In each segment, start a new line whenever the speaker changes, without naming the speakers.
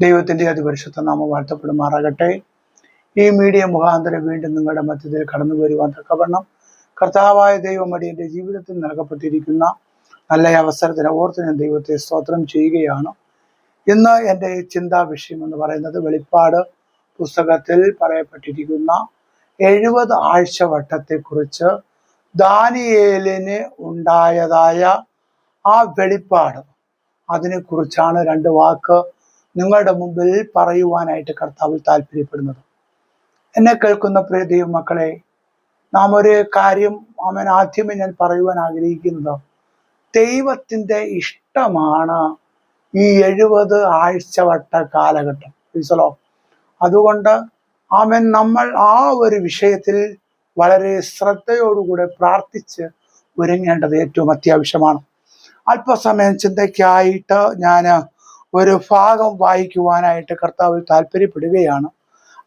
ദൈവത്തിന്റെ അതിപരിശുദ്ധ നാമം വാഴ്ത്തപ്പെടുമാറാകട്ടെ. ഈ മീഡിയ മുഖാന്തരം വീണ്ടും നിങ്ങളുടെ മധ്യത്തിൽ കടന്നു വരുവാൻ തക്കവണ്ണം കർത്താവായ ദൈവം ജീവിതത്തിൽ നൽകപ്പെട്ടിരിക്കുന്ന നല്ല അവസരത്തിന് ഓർത്ത് ഞാൻ ദൈവത്തെ സ്തോത്രം ചെയ്യുകയാണ്. ഇന്ന് എന്റെ ചിന്താ വിഷയം എന്ന് പറയുന്നത് വെളിപ്പാട് പുസ്തകത്തിൽ പറയപ്പെട്ടിരിക്കുന്ന എഴുപത് ആഴ്ചവട്ടത്തെക്കുറിച്ച് ദാനിയേലിന് ഉണ്ടായതായ ആ വെളിപ്പാട്. അതിനെക്കുറിച്ചാണ് രണ്ട് വാക്ക് നിങ്ങളുടെ മുമ്പിൽ പറയുവാനായിട്ട് കർത്താവിൽ താല്പര്യപ്പെടുന്നത്. എന്നെ കേൾക്കുന്ന പ്രിയ ദൈവമക്കളെ നാം ഒരു കാര്യം അവൻ ആദ്യമേ ഞാൻ പറയുവാൻ ആഗ്രഹിക്കുന്നത്. ദൈവത്തിന്റെ ഇഷ്ടമാണ് ഈ എഴുപത് ആഴ്ചവട്ട കാലഘട്ടം. മനസ്സിലോ? അതുകൊണ്ട് അവൻ നമ്മൾ ആ ഒരു വിഷയത്തിൽ വളരെ ശ്രദ്ധയോടുകൂടെ പ്രാർത്ഥിച്ച് ഒരുങ്ങേണ്ടത് ഏറ്റവും അത്യാവശ്യമാണ്. അല്പസമയം ചിന്തയ്ക്കായിട്ട് ഞാൻ ഒരു ഭാഗം വായിക്കുവാനായിട്ട് കർത്താവ് താല്പര്യപ്പെടുകയാണ്.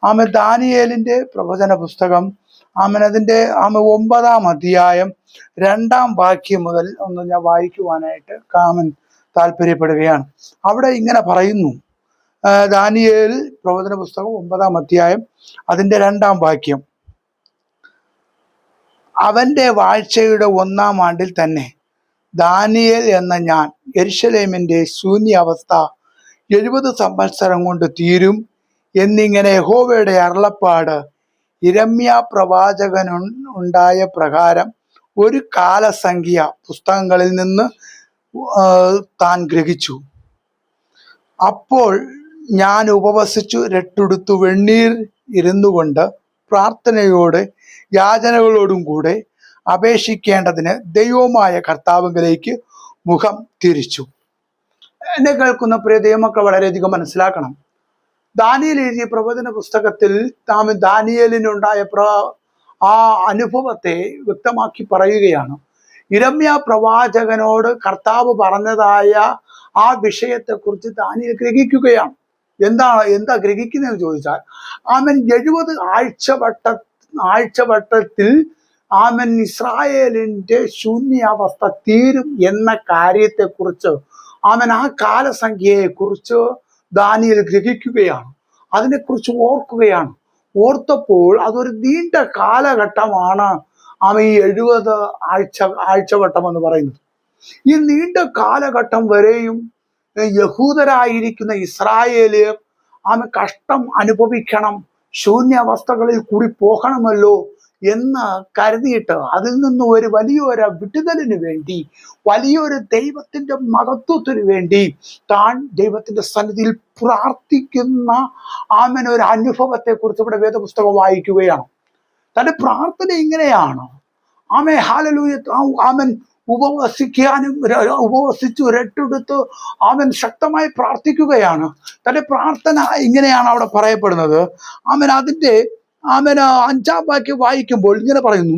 ആമ ദാനിയേലിന്റെ പ്രവചന പുസ്തകം ആമൻ. അതിന്റെ ആമ ഒമ്പതാം അധ്യായം രണ്ടാം വാക്യം മുതൽ ഒന്ന് ഞാൻ വായിക്കുവാനായിട്ട് കാമൻ താല്പര്യപ്പെടുകയാണ്. അവിടെ ഇങ്ങനെ പറയുന്നു. ദാനിയേൽ പ്രവചന പുസ്തകം ഒമ്പതാം അധ്യായം അതിന്റെ രണ്ടാം വാക്യം. അവന്റെ വാഴ്ചയുടെ ഒന്നാം ആണ്ടിൽ തന്നെ ദാനിയേൽ എന്ന ഞാൻ എരിശലേമിന്റെ ശൂന്യാവസ്ഥ എഴുപത് സംവത്സരം കൊണ്ട് തീരും എന്നിങ്ങനെ യഹോവയുടെ അരുളപ്പാട് ഇരമ്യ പ്രവാചകൻ ഉണ്ടായ പ്രകാരം ഒരു കാലസംഖ്യ പുസ്തകങ്ങളിൽ നിന്ന് താൻ ഗ്രഹിച്ചു. അപ്പോൾ ഞാൻ ഉപവസിച്ചു രട്ടുടുത്തു വെണ്ണീർ ഇരുന്നു കൊണ്ട് പ്രാർത്ഥനയോടെ യാചനകളോടും കൂടെ അപേക്ഷിക്കേണ്ടതിന് ദൈവമായ കർത്താവിലേക്ക് മുഖം തിരിച്ചു. എന്നെ കേൾക്കുന്ന പ്രിയ ദൈവമൊക്കെ വളരെയധികം മനസ്സിലാക്കണം. ദാനിയൽ എഴുതിയ പ്രവചന പുസ്തകത്തിൽ താമ ദാനിയലിനുണ്ടായ പ്ര ആ അനുഭവത്തെ വ്യക്തമാക്കി പറയുകയാണ്. ഇരമ്യ പ്രവാചകനോട് കർത്താവ് പറഞ്ഞതായ ആ വിഷയത്തെക്കുറിച്ച് ദാനിയൽ ഗ്രഹിക്കുകയാണ്. എന്താണ് എന്താ ഗ്രഹിക്കുന്നതെന്ന് ചോദിച്ചാൽ അവൻ എഴുപത് ആഴ്ചവട്ട ആഴ്ചവട്ടത്തിൽ ആമൻ ഇസ്രായേലിന്റെ ശൂന്യാവസ്ഥ തീരും എന്ന കാര്യത്തെക്കുറിച്ച് ആമൻ ആ കാലസംഖ്യയെ കുറിച്ച് ദാനിയിൽ ഗ്രഹിക്കുകയാണ്. അതിനെക്കുറിച്ച് ഓർക്കുകയാണ്. ഓർത്തപ്പോൾ അതൊരു നീണ്ട കാലഘട്ടമാണ് ആമ ഈ എഴുപത് ആഴ്ച ആഴ്ചവട്ടം എന്ന് പറയുന്നത്. ഈ നീണ്ട കാലഘട്ടം വരെയും യഹൂദരായിരിക്കുന്ന ഇസ്രായേൽ ആമ കഷ്ടം അനുഭവിക്കണം ശൂന്യാവസ്ഥകളിൽ കൂടി പോകണമല്ലോ എന്ന് കരുതിയിട്ട് അതിൽ നിന്ന് ഒരു വലിയൊരു വിടുതലിന് വേണ്ടി വലിയൊരു ദൈവത്തിന്റെ മഹത്വത്തിന് വേണ്ടി താൻ ദൈവത്തിന്റെ സന്നിധിയിൽ പ്രാർത്ഥിക്കുന്ന ആമൻ ഒരു അനുഭവത്തെ കുറിച്ച് ഇവിടെ വേദപുസ്തകം വായിക്കുകയാണ്. തന്റെ പ്രാർത്ഥന ഇങ്ങനെയാണ്. ആമേ ഹാലലൂയ ആമൻ ഉപവസിക്കാനും ഉപവസിച്ചു രട്ടെടുത്ത് അവൻ ശക്തമായി പ്രാർത്ഥിക്കുകയാണ്. തന്റെ പ്രാർത്ഥന ഇങ്ങനെയാണ് അവിടെ പറയപ്പെടുന്നത്. അവൻ അതിന്റെ അവൻ അഞ്ചാം വാക്യം വായിക്കുമ്പോൾ ഇങ്ങനെ പറയുന്നു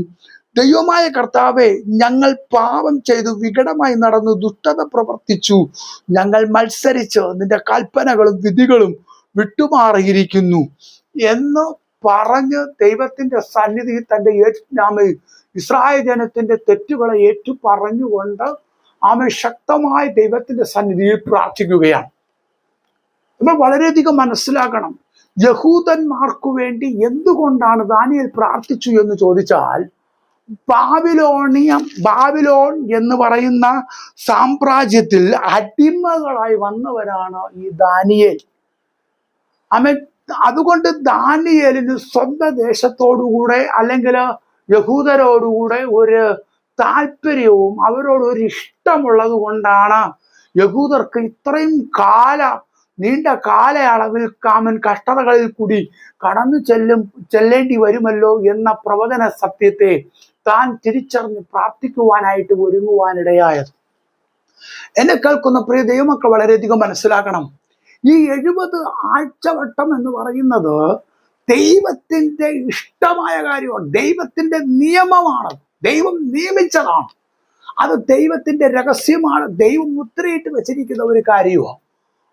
ദൈവമായ കർത്താവെ ഞങ്ങൾ പാപം ചെയ്തു വികടമായി നടന്നു ദുഷ്ടത പ്രവർത്തിച്ചു. ഞങ്ങൾ മത്സരിച്ച് നിന്റെ കൽപ്പനകളും വിധികളും വിട്ടുമാറിയിരിക്കുന്നു. എന്ന് പറഞ്ഞ് ദൈവത്തിന്റെ സന്നിധിയിൽ തന്റെ ഏറ്റുനാമ ഇസ്രായേൽ ജനത്തിന്റെ തെറ്റുകളെ ഏറ്റു പറഞ്ഞുകൊണ്ട് ആമ ശക്തമായ ദൈവത്തിന്റെ സന്നിധിയിൽ പ്രാർത്ഥിക്കുകയാണ്. നമ്മൾ വളരെയധികം മനസ്സിലാക്കണം യഹൂദന്മാർക്ക് വേണ്ടി എന്തുകൊണ്ടാണ് ദാനിയൽ പ്രാർത്ഥിച്ചു എന്ന് ചോദിച്ചാൽ ബാബിലോണിയം ബാബിലോൺ എന്ന് പറയുന്ന സാമ്രാജ്യത്തിൽ അടിമകളായി വന്നവരാണ് ഈ ദാനിയേൽ. അവൻ അതുകൊണ്ട് ദാനിയേലിന് സ്വന്തം ദേശത്തോടുകൂടെ അല്ലെങ്കിൽ യഹൂദരോടുകൂടെ ഒരു താല്പര്യവും അവരോട് ഒരു ഇഷ്ടമുള്ളത് കൊണ്ടാണ് യഹൂദർക്ക് ഇത്രയും കാല നീണ്ട കാലയളവിൽ കാമൻ കഷ്ടതകളിൽ കൂടി കടന്നു ചെല്ലും ചെല്ലേണ്ടി വരുമല്ലോ എന്ന പ്രവചന സത്യത്തെ താൻ തിരിച്ചറിഞ്ഞ് പ്രാർത്ഥിക്കുവാനായിട്ട് ഒരുങ്ങുവാനിടയായത് എന്നെ കേൾക്കുന്ന പ്രിയ ദൈവമൊക്കെ വളരെയധികം മനസ്സിലാക്കണം. ഈ എഴുപത് ആഴ്ചവട്ടം എന്ന് പറയുന്നത് ദൈവത്തിന്റെ ഇഷ്ടമായ കാര്യമാണ്. ദൈവത്തിന്റെ നിയമമാണ്. ദൈവം നിയമിച്ചതാണ്. അത് ദൈവത്തിന്റെ രഹസ്യമാണ്. ദൈവം മുദ്രയിട്ട് വെച്ചിരിക്കുന്ന ഒരു കാര്യമാണ്.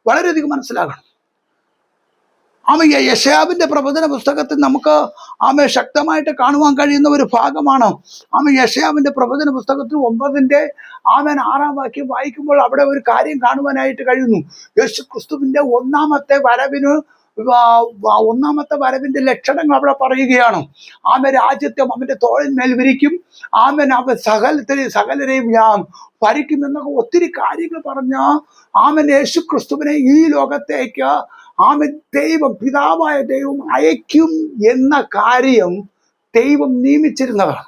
വളരെയധികം മനസ്സിലാകണം. ആമ യശയാവിന്റെ പ്രവചന പുസ്തകത്തിൽ നമുക്ക് ആമയെ ശക്തമായിട്ട് കാണുവാൻ കഴിയുന്ന ഒരു ഭാഗമാണ്. ആമ യശയാവിന്റെ പ്രവചന പുസ്തകത്തിൽ ഒമ്പതിന്റെ ആമൻ ആറാം വാക്യം വായിക്കുമ്പോൾ അവിടെ ഒരു കാര്യം കാണുവാനായിട്ട് കഴിയുന്നു. യേശു ക്രിസ്തുവിന്റെ ഒന്നാമത്തെ വരവിന് ഒന്നാമത്തെ വരവിന്റെ ലക്ഷണങ്ങൾ അവിടെ പറയുകയാണ്. ആമ രാജ്യത്തെ അവന്റെ തോളിന്മേൽ വിരിക്കും. ആമൻ അവ സകലത്തിനെയും സകലരെയും ഞാൻ ഭരിക്കും എന്നൊക്കെ ഒത്തിരി കാര്യങ്ങൾ പറഞ്ഞ ആമൻ യേശു ക്രിസ്തുവിനെ ഈ ലോകത്തേക്ക് ആമൻ ദൈവം പിതാവായ ദൈവം അയക്കും എന്ന കാര്യം ദൈവം നിയമിച്ചിരുന്നതാണ്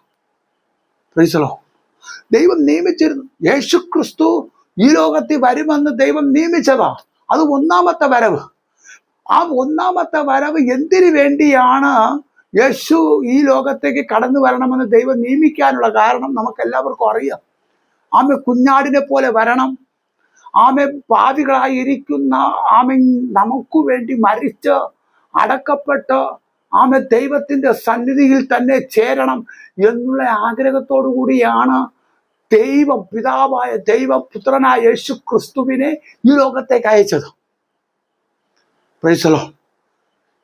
ദൈവം നിയമിച്ചിരുന്നു. യേശു ക്രിസ്തു ഈ ലോകത്തിൽ വരുമെന്ന് ദൈവം നിയമിച്ചതാ അത് ഒന്നാമത്തെ വരവ്. ആ ഒന്നാമത്തെ വരവ് എന്തിനു വേണ്ടിയാണ് യേശു ഈ ലോകത്തേക്ക് കടന്നു വരണമെന്ന് ദൈവം നിയമിക്കാനുള്ള കാരണം നമുക്ക് എല്ലാവർക്കും അറിയാം. ആമെ കുഞ്ഞാടിനെ പോലെ വരണം. ആമെ പാവികളായിരിക്കുന്ന ആമെ നമുക്ക് വേണ്ടി മരിച്ച് അടക്കപ്പെട്ട് ആമെ ദൈവത്തിന്റെ സന്നിധിയിൽ തന്നെ ചേരണം എന്നുള്ള ആഗ്രഹത്തോടു കൂടിയാണ് ദൈവം പിതാവായ ദൈവപുത്രനായ യേശു ക്രിസ്തുവിനെ ഈ ലോകത്തേക്ക് അയച്ചത്. പ്രൈസലോ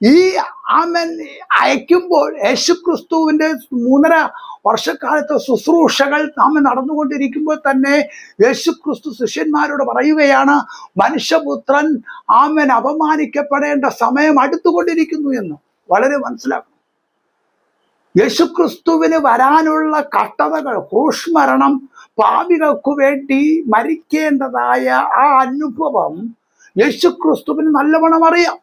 ഈ ആമൻ അയക്കുമ്പോൾ യേശു ക്രിസ്തുവിന്റെ മൂന്നര വർഷക്കാലത്തെ ശുശ്രൂഷകൾ നാം നടന്നുകൊണ്ടിരിക്കുമ്പോൾ തന്നെ യേശു ക്രിസ്തു ശിഷ്യന്മാരോട് പറയുകയാണ് മനുഷ്യപുത്രൻ ആമൻ അപമാനിക്കപ്പെടേണ്ട സമയം അടുത്തുകൊണ്ടിരിക്കുന്നു എന്ന്. വളരെ മനസ്സിലാക്കണം. യേശുക്രിസ്തുവിന് വരാനുള്ള കട്ടതകൾ ക്രൂഷ്മരണം പാപികൾക്കു വേണ്ടി മരിക്കേണ്ടതായ ആ അനുഭവം യേശുക്രിസ്തുവിന് നല്ലവണ്ണം അറിയാം.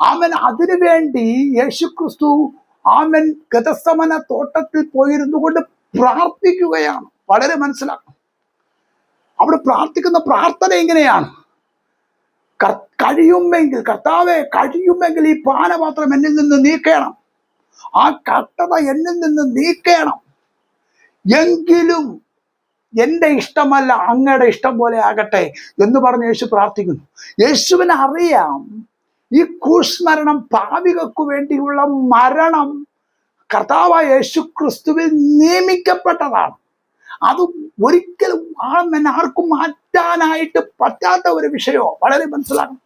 ആമൻ. അതിനു വേണ്ടി യേശുക്രിസ്തു ആമൻ ഗതസമന തോട്ടത്തിൽ പോയിരുന്നു കൊണ്ട് പ്രാർത്ഥിക്കുകയാണ്. വളരെ മനസ്സിലാക്കണം. അവിടെ പ്രാർത്ഥിക്കുന്ന പ്രാർത്ഥന എങ്ങനെയാണ്? കഴിയുമെങ്കിൽ കർത്താവെ കഴിയുമെങ്കിൽ ഈ പാനപാത്രം എന്നിൽ നിന്ന് നീക്കണം. ആ കട്ടത എന്നിൽ നിന്ന് നീക്കണം. എങ്കിലും എന്റെ ഇഷ്ടമല്ല അങ്ങയുടെ ഇഷ്ടം പോലെ ആകട്ടെ എന്ന് പറഞ്ഞ് യേശു പ്രാർത്ഥിക്കുന്നു. യേശുവിന് അറിയാം ഈ ക്രൂസ്മരണം പാവികൾക്ക് വേണ്ടിയുള്ള മരണം കർത്താവായ യേശു ക്രിസ്തുവിൽ നിയമിക്കപ്പെട്ടതാണ്. അത് ഒരിക്കലും ആർക്കും മാറ്റാനായിട്ട് പറ്റാത്ത ഒരു വിഷയോ വളരെ മനസ്സിലാക്കണം.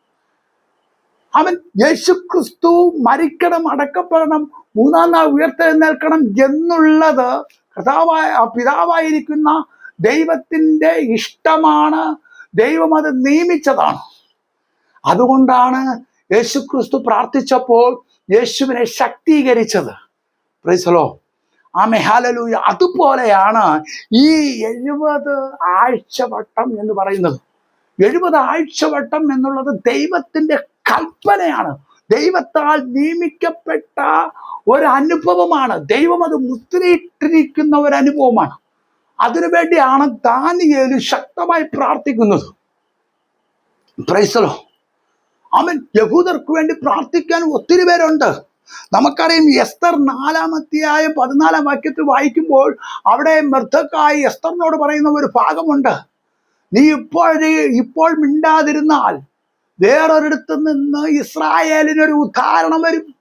അവൻ യേശു ക്രിസ്തു മരിക്കണം അടക്കപ്പെടണം മൂന്നാം നാൾ ഉയർത്തെഴുന്നേൽക്കണം എന്നുള്ളത് കർത്താവായ പിതാവായിരിക്കുന്ന ദൈവത്തിന്റെ ഇഷ്ടമാണ്. ദൈവം അത് നിയമിച്ചതാണ്. അതുകൊണ്ടാണ് യേശുക്രിസ്തു പ്രാർത്ഥിച്ചപ്പോൾ യേശുവിനെ ശക്തീകരിച്ചത്. പ്രൈസലോ ആ മെഹാലലൂയ അതുപോലെയാണ് ഈ എഴുപത് ആഴ്ചവട്ടം എന്ന് പറയുന്നത്. എഴുപത് ആഴ്ചവട്ടം എന്നുള്ളത് ദൈവത്തിന്റെ കൽപ്പനയാണ്. ദൈവത്താൽ നിയമിക്കപ്പെട്ട ഒരനുഭവമാണ് ദൈവം അത് മുദ്രയിട്ടിരിക്കുന്ന ഒരു അനുഭവമാണ്. അതിനുവേണ്ടിയാണ് ദാനിയേൽ ശക്തമായി പ്രാർത്ഥിക്കുന്നത്. പ്രൈസലോ അവൻ യഹൂദർക്ക് വേണ്ടി പ്രാർത്ഥിക്കാൻ ഒത്തിരി പേരുണ്ട്. നമുക്കറിയാം എസ്തർ നാലാമത്തെയായ പതിനാലാം വാക്യത്തിൽ വായിക്കുമ്പോൾ അവിടെ മൃദ്ധക്കായി എസ്തറിനോട് പറയുന്ന ഒരു ഭാഗമുണ്ട്. നീ ഇപ്പോൾ ഇപ്പോൾ മിണ്ടാതിരുന്നാൽ വേറൊരിടത്ത് നിന്ന് ഇസ്രായേലിനൊരു ഉദാഹരണം വരും.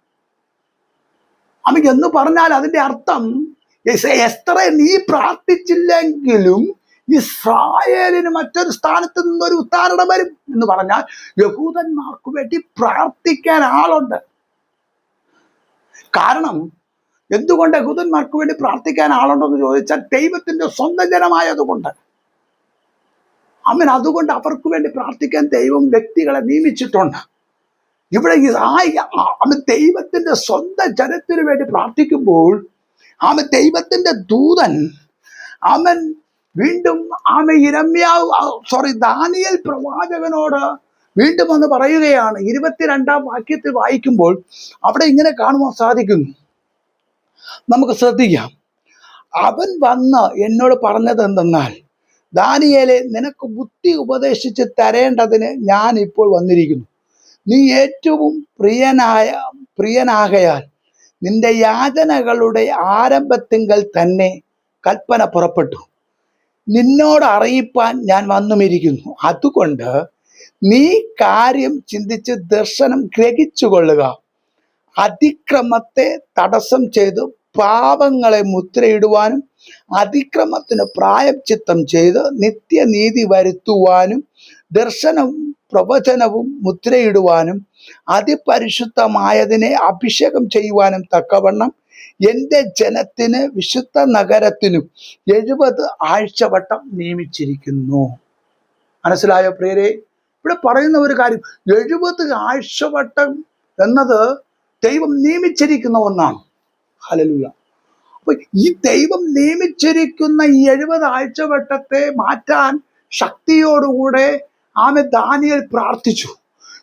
അവൻ എന്ന് പറഞ്ഞാൽ അതിന്റെ അർത്ഥം എസ്തറെ നീ പ്രാർത്ഥിച്ചില്ലെങ്കിലും ഇസ്രായേലിന് മറ്റൊരു സ്ഥാനത്ത് നിന്നൊരു ഉത്താരണ വരും എന്ന് പറഞ്ഞാൽ യഹൂദന്മാർക്ക് വേണ്ടി പ്രാർത്ഥിക്കാൻ ആളുണ്ട്. കാരണം എന്തുകൊണ്ട് യഹൂദന്മാർക്ക് വേണ്ടി പ്രാർത്ഥിക്കാൻ ആളുണ്ടെന്ന് ചോദിച്ചാൽ ദൈവത്തിന്റെ സ്വന്തം ജനമായതുകൊണ്ട്. അവൻ അതുകൊണ്ട് അവർക്ക് വേണ്ടി പ്രാർത്ഥിക്കാൻ ദൈവം വ്യക്തികളെ നിയമിച്ചിട്ടുണ്ട്. ഇവിടെ ആ- ദൈവത്തിന്റെ സ്വന്തം ജനത്തിന് വേണ്ടി പ്രാർത്ഥിക്കുമ്പോൾ അവൻ ദൈവത്തിന്റെ ദൂതൻ. അവൻ വീണ്ടും ആമ ഇരമ്യാവ് സോറി ദാനിയൽ പ്രവാചകനോട് വീണ്ടും വന്ന് പറയുകയാണ്. ഇരുപത്തിരണ്ടാം വാക്യത്തിൽ വായിക്കുമ്പോൾ അവിടെ ഇങ്ങനെ കാണുവാൻ സാധിക്കുന്നു നമുക്ക് ശ്രദ്ധിക്കാം. അവൻ വന്ന് എന്നോട് പറഞ്ഞത് എന്തെന്നാൽ ദാനിയേലെ നിനക്ക് ബുദ്ധി ഉപദേശിച്ച് തരേണ്ടതിന് ഞാൻ ഇപ്പോൾ വന്നിരിക്കുന്നു. നീ ഏറ്റവും പ്രിയനായ പ്രിയനാകയാൽ നിന്റെ യാതനകളുടെ ആരംഭത്തിങ്കൽ തന്നെ കൽപ്പന പുറപ്പെട്ടു. നിന്നോട് അറിയിപ്പാൻ ഞാൻ വന്നുമിരിക്കുന്നു. അതുകൊണ്ട് നീ കാര്യം ചിന്തിച്ച് ദർശനം ഗ്രഹിച്ചുകൊള്ളുക. അതിക്രമത്തെ തടസ്സം ചെയ്ത് പാപങ്ങളെ മുദ്രയിടുവാനും അതിക്രമത്തിന് പ്രായച്ചിത്തം ചെയ്ത് നിത്യനീതി വരുത്തുവാനും ദർശനവും പ്രവചനവും മുദ്രയിടുവാനും അതിപരിശുദ്ധമായതിനെ അഭിഷേകം ചെയ്യുവാനും തക്കവണ്ണം എന്റെ ജനത്തിന് വിശുദ്ധ നഗരത്തിനും എഴുപത് ആഴ്ചവട്ടം നിയമിച്ചിരിക്കുന്നു. മനസ്സിലായോ പ്രിയരെ? ഇവിടെ പറയുന്ന ഒരു കാര്യം എഴുപത് ആഴ്ചവട്ടം എന്നത് ദൈവം നിയമിച്ചിരിക്കുന്ന ഒന്നാണ്. ഹലലുയ അപ്പൊ ഈ ദൈവം നിയമിച്ചിരിക്കുന്ന ഈ എഴുപത് ആഴ്ചവട്ടത്തെ മാറ്റാൻ ശക്തിയോടുകൂടെ ആമെ ദാനിയൽ പ്രാർത്ഥിച്ചു.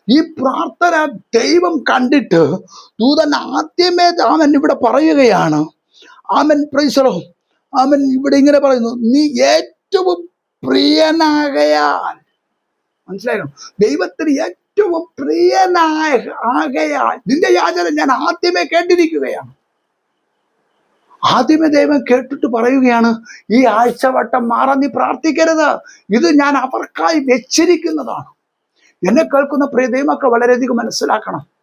ഈ പ്രാർത്ഥന ദൈവം കണ്ടിട്ട് ദൂതൻ ആദ്യമേ അവൻ ഇവിടെ പറയുകയാണ്. ആമൻ പ്രൈസറോ ആമൻ ഇവിടെ ഇങ്ങനെ പറയുന്നു നീ ഏറ്റവും പ്രിയനാകയാൽ. മനസ്സിലായോ? ദൈവത്തിന് ഏറ്റവും പ്രിയനായ ആകയാൽ. നിന്റെ യാചന ഞാൻ ആദ്യമേ കേട്ടിരിക്കുകയാണ്. ആദ്യമേ ദൈവം കേട്ടിട്ട് പറയുകയാണ് ഈ ആഴ്ചവട്ടം മാറാൻ നീ പ്രാർത്ഥിക്കരുത്. ഇത് ഞാൻ അവർക്കായി വെച്ചിരിക്കുന്നതാണ്. എന്നെ കേൾക്കുന്ന പ്രിയ വളരെയധികം മനസ്സിലാക്കണം.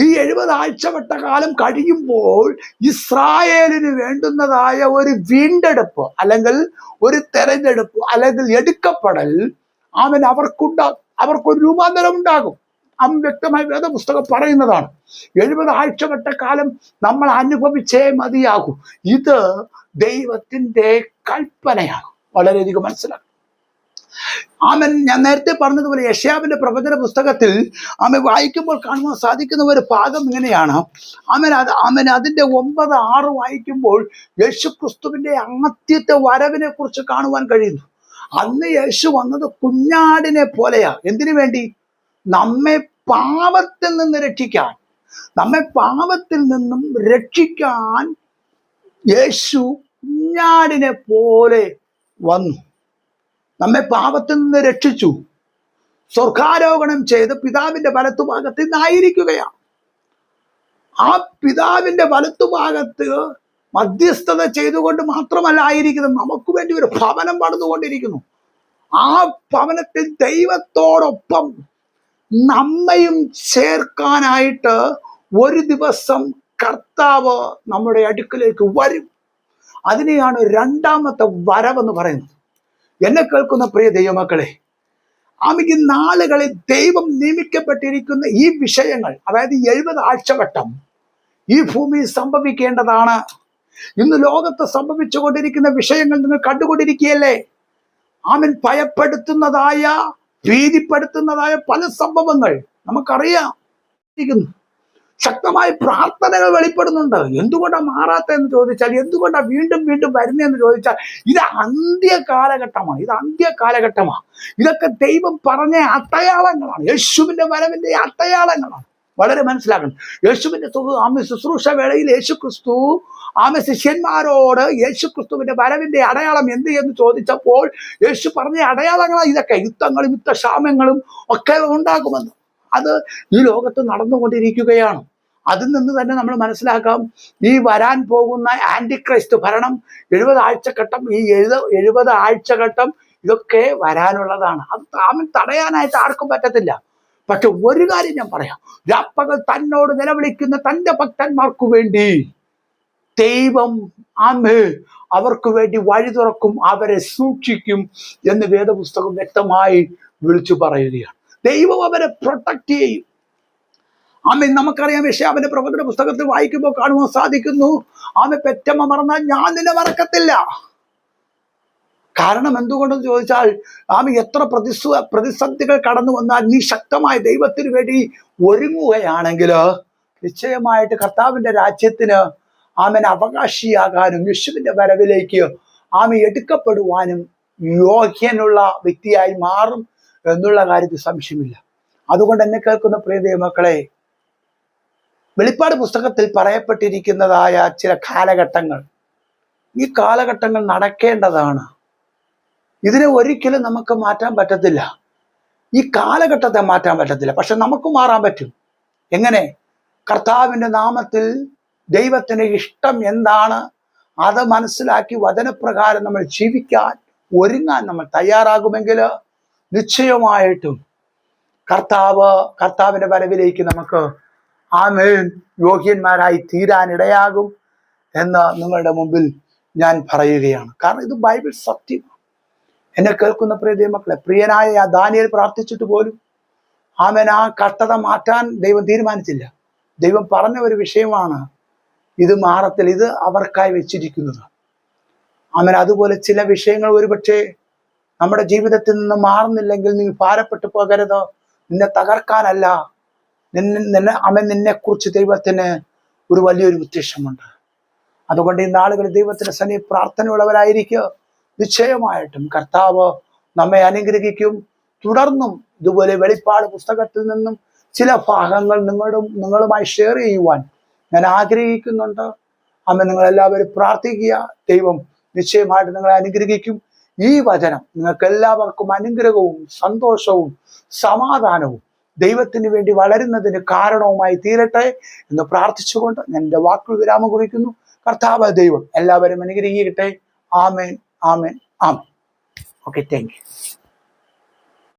ഈ എഴുപത് ആഴ്ചവട്ട കാലം കഴിയുമ്പോൾ ഇസ്രായേലിന് വേണ്ടുന്നതായ ഒരു വീണ്ടെടുപ്പ് അല്ലെങ്കിൽ ഒരു തെരഞ്ഞെടുപ്പ് അല്ലെങ്കിൽ എടുക്കപ്പെടൽ അവൻ അവർക്കുണ്ടാ അവർക്കൊരു രൂപാന്തരം ഉണ്ടാകും. അവൻ വ്യക്തമായി വേദപുസ്തകം പറയുന്നതാണ്. എഴുപത് ആഴ്ചവട്ട കാലം നമ്മൾ അനുഭവിച്ചേ മതിയാകും. ഇത് ദൈവത്തിന്റെ കൽപ്പനയാകും. വളരെയധികം മനസ്സിലാക്കും ആമൻ. ഞാൻ നേരത്തെ പറഞ്ഞതുപോലെ യഷ്യാവിന്റെ പ്രവചന പുസ്തകത്തിൽ ആമ വായിക്കുമ്പോൾ കാണുവാൻ സാധിക്കുന്ന ഒരു ഭാഗം ഇങ്ങനെയാണ്. ആമൻ അത് ആമൻ അതിന്റെ ഒമ്പത് ആറ് വായിക്കുമ്പോൾ യേശു ക്രിസ്തുവിന്റെ ആദ്യത്തെ വരവിനെ കുറിച്ച് കാണുവാൻ കഴിയുന്നു. അന്ന് യേശു വന്നത് കുഞ്ഞാടിനെ പോലെയാ. എന്തിനു വേണ്ടി? നമ്മെ പാപത്തിൽ നിന്ന് രക്ഷിക്കാൻ. നമ്മെ പാപത്തിൽ നിന്നും രക്ഷിക്കാൻ യേശു കുഞ്ഞാടിനെ പോലെ വന്നു. നമ്മെ പാപത്തിൽ നിന്ന് രക്ഷിച്ചു. സ്വർഗാരോഹണം ചെയ്ത് പിതാവിന്റെ വലത്തുഭാഗത്ത് നിന്നായിരിക്കുകയാണ്. ആ പിതാവിന്റെ വലത്തുഭാഗത്ത് മധ്യസ്ഥത ചെയ്തുകൊണ്ട് മാത്രമല്ല ആയിരിക്കുന്നത്. നമുക്ക് വേണ്ടി ഒരു ഭവനം പണിതുകൊണ്ടിരിക്കുന്നു. ആ ഭവനത്തിൽ ദൈവത്തോടൊപ്പം നമ്മയും ചേർക്കാനായിട്ട് ഒരു ദിവസം കർത്താവ് നമ്മുടെ അടുക്കലേക്ക് വരും. അതിനെയാണ് രണ്ടാമത്തെ വരവെന്ന് പറയുന്നത്. എന്നെ കേൾക്കുന്ന പ്രിയ ദൈവമക്കളെ ആമയ്ക്ക് നാളുകളിൽ ദൈവം നിയമിക്കപ്പെട്ടിരിക്കുന്ന ഈ വിഷയങ്ങൾ അതായത് എഴുപത് ആഴ്ചവട്ടം ഈ ഭൂമി സംഭവിക്കേണ്ടതാണ് ഇന്ന് ലോകത്ത് സംഭവിച്ചുകൊണ്ടിരിക്കുന്ന വിഷയങ്ങൾ നിങ്ങൾ കണ്ടുകൊണ്ടിരിക്കുകയല്ലേ ആമൻ ഭയപ്പെടുത്തുന്നതായ ഭീതിപ്പെടുത്തുന്നതായ പല സംഭവങ്ങൾ നമുക്കറിയാം. ശക്തമായ പ്രാർത്ഥനകൾ വെളിപ്പെടുന്നുണ്ട്. എന്തുകൊണ്ടാണ് മാറാത്തതെന്ന് ചോദിച്ചാൽ എന്തുകൊണ്ടാണ് വീണ്ടും വീണ്ടും വരുന്നതെന്ന് ചോദിച്ചാൽ ഇത് അന്ത്യ കാലഘട്ടമാണ്. ഇത് അന്ത്യ കാലഘട്ടമാണ്. ഇതൊക്കെ ദൈവം പറഞ്ഞ അത്തയാളങ്ങളാണ് യേശുവിന്റെ വരവിന്റെ അത്തയാളങ്ങളാണ് വളരെ മനസ്സിലാക്കണം. യേശുവിന്റെ ആമ ശുശ്രൂഷ വേളയിൽ യേശു ക്രിസ്തു ആമ ശിഷ്യന്മാരോട് യേശു ക്രിസ്തുവിന്റെ വരവിന്റെ അടയാളം എന്ത് എന്ന് ചോദിച്ചപ്പോൾ യേശു പറഞ്ഞ അടയാളങ്ങളാണ് ഇതൊക്കെ. യുദ്ധങ്ങളും യുദ്ധക്ഷാമങ്ങളും ഒക്കെ ഉണ്ടാകുമെന്ന്. അത് ഈ ലോകത്ത് നടന്നുകൊണ്ടിരിക്കുകയാണ്. അതിൽ നിന്ന് തന്നെ നമ്മൾ മനസ്സിലാക്കാം. ഈ വരാൻ പോകുന്ന ആന്റി ക്രൈസ്റ്റ് ഭരണം എഴുപത് ആഴ്ചഘട്ടം ഈ എഴുത എഴുപത് ആഴ്ചഘട്ടം ഇതൊക്കെ വരാനുള്ളതാണ്. അത് താമൻ തടയാനായിട്ട് ആർക്കും പറ്റത്തില്ല. പക്ഷെ ഒരു കാര്യം ഞാൻ പറയാം. രാപ്പകൽ തന്നോട് നിലവിളിക്കുന്ന തന്റെ ഭക്തന്മാർക്കു വേണ്ടി ദൈവം ആമേ അവർക്ക് വേണ്ടി വഴി തുറക്കും അവരെ സൂക്ഷിക്കും എന്ന് വേദപുസ്തകം വ്യക്തമായി വിളിച്ചു പറയുകയാണ്. ദൈവം അവരെ പ്രൊട്ടക്ട് ചെയ്യും. ആമേ നമുക്കറിയാം യശയാവിന്റെ പ്രവചന പുസ്തകത്തിൽ വായിക്കുമ്പോൾ കാണുവാൻ സാധിക്കുന്നു ആമെ പെറ്റമ്മ മറന്നാൽ ഞാൻ നിന്നെ മറക്കത്തില്ല. കാരണം എന്തുകൊണ്ടെന്ന് ചോദിച്ചാൽ ആമ എത്ര പ്രതിസ പ്രതിസന്ധികൾ കടന്നു വന്നാൽ നീ ശക്തമായ ദൈവത്തിന് വേണ്ടി ഒരുങ്ങുകയാണെങ്കിൽ നിശ്ചയമായിട്ട് കർത്താവിന്റെ രാജ്യത്തിന് ആമൻ അവകാശിയാകാനും യേശുവിന്റെ വരവിലേക്ക് ആമ എടുക്കപ്പെടുവാനും യോഗ്യനുള്ള വ്യക്തിയായി മാറും എന്നുള്ള കാര്യത്തിൽ സംശയമില്ല. അതുകൊണ്ട് എന്നെ കേൾക്കുന്ന പ്രിയ മക്കളെ വെളിപ്പാട് പുസ്തകത്തിൽ പറയപ്പെട്ടിരിക്കുന്നതായ ചില കാലഘട്ടങ്ങൾ. ഈ കാലഘട്ടങ്ങൾ നടക്കേണ്ടതാണ്. ഇതിനെ ഒരിക്കലും നമുക്ക് മാറ്റാൻ പറ്റത്തില്ല. ഈ കാലഘട്ടത്തെ മാറ്റാൻ പറ്റത്തില്ല. പക്ഷെ നമുക്ക് മാറാൻ പറ്റും. എങ്ങനെ? കർത്താവിന്റെ നാമത്തിൽ ദൈവത്തിന് ഇഷ്ടം എന്താണ്? അത് മനസ്സിലാക്കി വചനപ്രകാരം നമ്മൾ ജീവിക്കാൻ ഒരുങ്ങാൻ നമ്മൾ തയ്യാറാകുമെങ്കിൽ നിശ്ചയമായിട്ടും കർത്താവ് കർത്താവിന്റെ വരവിലേക്ക് നമുക്ക് ആമേൻ യോഗ്യന്മാരായി തീരാനിടയാകും എന്ന് നിങ്ങളുടെ മുമ്പിൽ ഞാൻ പറയുകയാണ്. കാരണം ഇത് ബൈബിൾ സത്യം. എന്നെ കേൾക്കുന്ന പ്രിയ ദൈവമക്കളെ പ്രിയനായ ആ ദാനിയൽ പ്രാർത്ഥിച്ചിട്ട് പോലും ആമേൻ ആ കഷ്ടത മാറ്റാൻ ദൈവം തീരുമാനിച്ചില്ല. ദൈവം പറഞ്ഞ ഒരു വിഷയമാണ് ഇത് മാറത്തിൽ ഇത് അവർക്കായി വെച്ചിരിക്കുന്നത്. ആമേൻ അതുപോലെ ചില വിഷയങ്ങൾ ഒരുപക്ഷെ നമ്മുടെ ജീവിതത്തിൽ നിന്ന് മാറുന്നില്ലെങ്കിൽ നീ ഭാരപ്പെട്ടു പോകരുത്. നിന്നെ തകർക്കാനല്ല. നിന്നെ നിന്നെ നിന്നെക്കുറിച്ച് ദൈവത്തിന് ഒരു വലിയൊരു ഉദ്ദേശമുണ്ട്. അതുകൊണ്ട് ഈ നാളുകൾ ദൈവത്തിന്റെ സനി പ്രാർത്ഥനയുള്ളവരായിരിക്കുക. നിശ്ചയമായിട്ടും കർത്താവ് നമ്മെ അനുഗ്രഹിക്കും. തുടർന്നും ഇതുപോലെ വെളിപ്പാട് പുസ്തകത്തിൽ നിന്നും ചില ഭാഗങ്ങൾ നിങ്ങളും നിങ്ങളുമായി ഷെയർ ചെയ്യുവാൻ ഞാൻ ആഗ്രഹിക്കുന്നുണ്ട്. അമ്മ നിങ്ങളെല്ലാവരും പ്രാർത്ഥിക്കുക. ദൈവം നിശ്ചയമായിട്ട് നിങ്ങളെ അനുഗ്രഹിക്കും. ഈ വചനം നിങ്ങൾക്ക് എല്ലാവർക്കും അനുഗ്രഹവും സന്തോഷവും സമാധാനവും ദൈവത്തിന് വേണ്ടി വളരുന്നതിന് കാരണവുമായി തീരട്ടെ എന്ന് പ്രാർത്ഥിച്ചുകൊണ്ട് ഞാൻ എന്റെ വാക്കുകൾ വിരാമം കുറിക്കുന്നു. കർത്താവ് ദൈവം എല്ലാവരും അനുഗ്രഹിക്കട്ടെ. ആമേൻ ആമേൻ ആമേൻ. Okay thank you